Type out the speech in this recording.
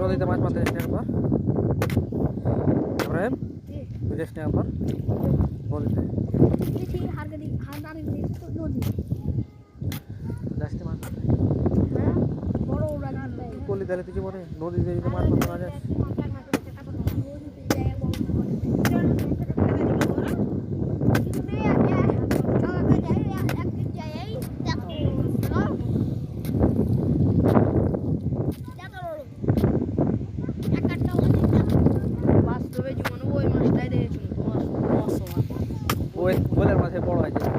নদীতে মাছ মারতে না একবার ইব্রাহিম না একবার নদীতে নদী গেলে কিছু মনে? নদী ধারে মাছ মারা যায়? ওই বোলের মাঝে বড় হয়েছে